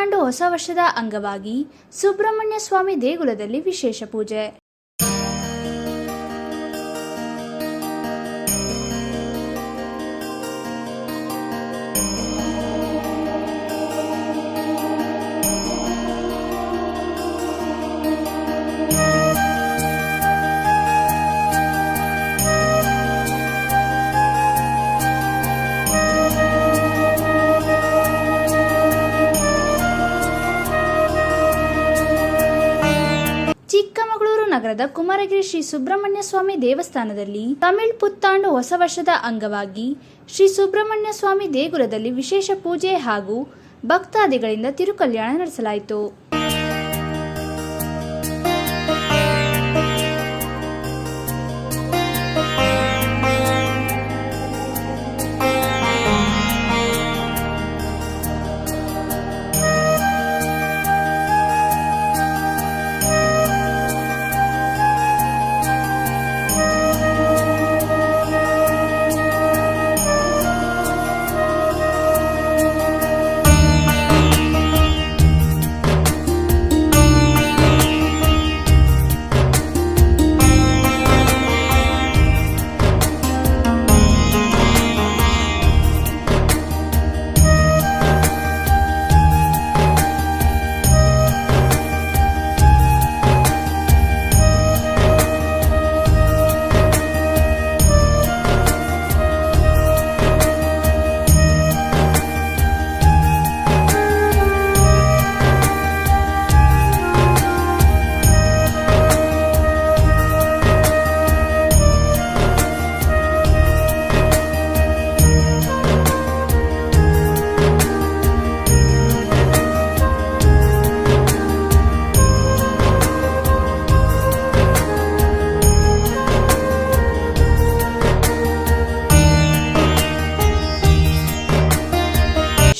ಪುತ್ತಾಂಡು ಹೊಸ ವರ್ಷದ ಅಂಗವಾಗಿ ಸುಬ್ರಹ್ಮಣ್ಯ ಸ್ವಾಮಿ ದೇಗುಲದಲ್ಲಿ ವಿಶೇಷ ಪೂಜೆ. ಚಿಕ್ಕಮಗಳೂರು ನಗರದ ಕುಮಾರಗಿರಿ ಶ್ರೀ ಸುಬ್ರಹ್ಮಣ್ಯ ಸ್ವಾಮಿ ದೇವಸ್ಥಾನದಲ್ಲಿ ತಮಿಳ್ ಪುತ್ತಾಂಡು ಹೊಸ ವರ್ಷದ ಅಂಗವಾಗಿ ಶ್ರೀ ಸುಬ್ರಹ್ಮಣ್ಯ ಸ್ವಾಮಿ ದೇಗುಲದಲ್ಲಿ ವಿಶೇಷ ಪೂಜೆ ಹಾಗೂ ಭಕ್ತಾದಿಗಳಿಂದ ತಿರುಕಲ್ಯಾಣ ನಡೆಸಲಾಯಿತು.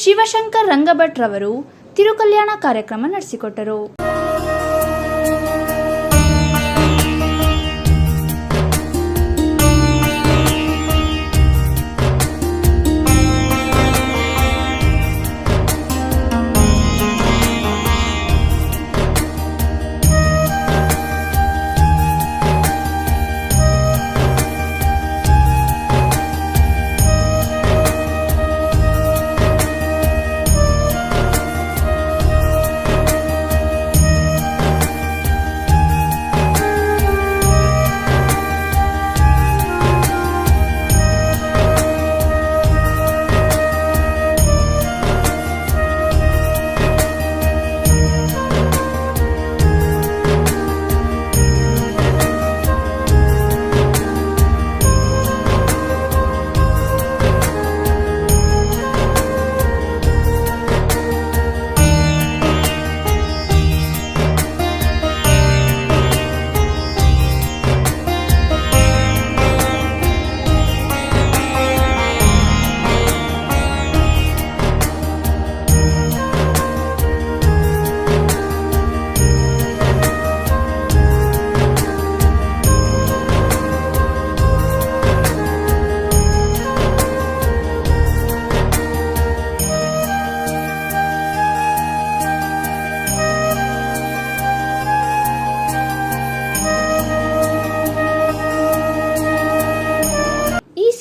ಶಿವಶಂಕರ್ ರಂಗಭಟ್ ರವರು ತಿರುಕಲ್ಯಾಣ ಕಾರ್ಯಕ್ರಮ ನಡೆಸಿಕೊಟ್ಟರು.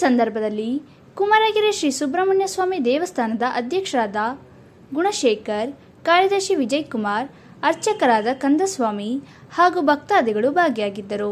ಸಂದರ್ಭದಲ್ಲಿ ಕುಮಾರಗಿರಿ ಶ್ರೀ ಸುಬ್ರಹ್ಮಣ್ಯ ಸ್ವಾಮಿ ದೇವಸ್ಥಾನದ ಅಧ್ಯಕ್ಷರಾದ ಗುಣಶೇಖರ್, ಕಾರ್ಯದರ್ಶಿ ವಿಜಯ್ ಕುಮಾರ್, ಅರ್ಚಕರಾದ ಕಂದಸ್ವಾಮಿ ಹಾಗೂ ಭಕ್ತಾದಿಗಳು ಭಾಗಿಯಾಗಿದ್ದರು.